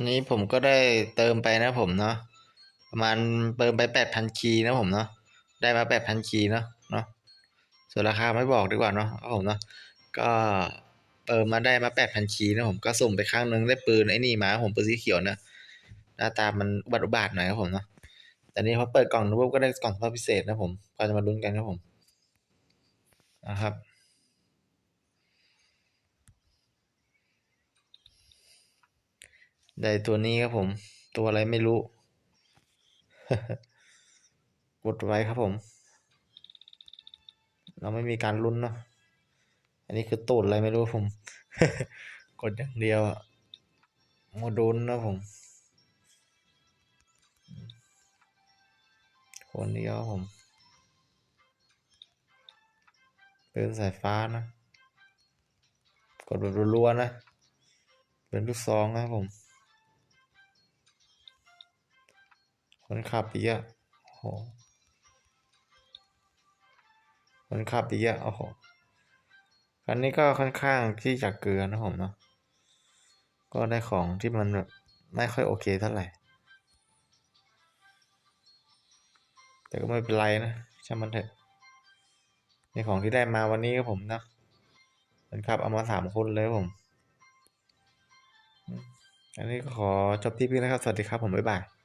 อันนี้ผมก็ได้เติมไปนะผมเนาะประมาณเติมไปแปดพันคีย์นะผมเนาะได้มาแปดพันคีย์เนาะเนาะส่วนราคาไม่บอกดีกว่าเนาะผมเนาะก็เติมมาได้มาแปดพันคีย์นะผมก็สุ่มไปครั้งหนึ่งได้ปืนไอ้นี่มาผมปืนสีเขียวนะหน้าตามันอุบัติอุบาทหน่อยครับผมเนาะแต่นี้พอเปิดกล่องดูปุ๊บก็ได้กล่องเฉพาะพิเศษนะผมก็จะมาลุ้นกันครับผมนะครับ ได้ตัวนี้ครับผม ตัวอะไรไม่รู้ กดไว้ครับผม เราไม่มีการลุ้นเนาะอันนี้คือตูดอะไรไม่รู้ผม กดอย่างเดียวอะโมดูลนะผมคนเดียวผมเป็นสายฟ้านะ กดแบบรัวๆนะ เป็นลูกซองนะผม คนขับอีกอะโอ้โหคนขับอีกอะโอ้โหคันนี้ก็ค่อนข้างที่จะเกลือนะผมเนาะก็ได้ของที่มันแบบไม่ค่อยโอเคเท่าไหร่ แต่ก็ไม่เป็นไรนะช่างมันเถอะในของที่ได้มาวันนี้ครับผมนะคนขับเอามาสามคนเลยผม อันนี้ก็ขอจบที่พี่นะครับ สวัสดีครับผม บ๊ายบาย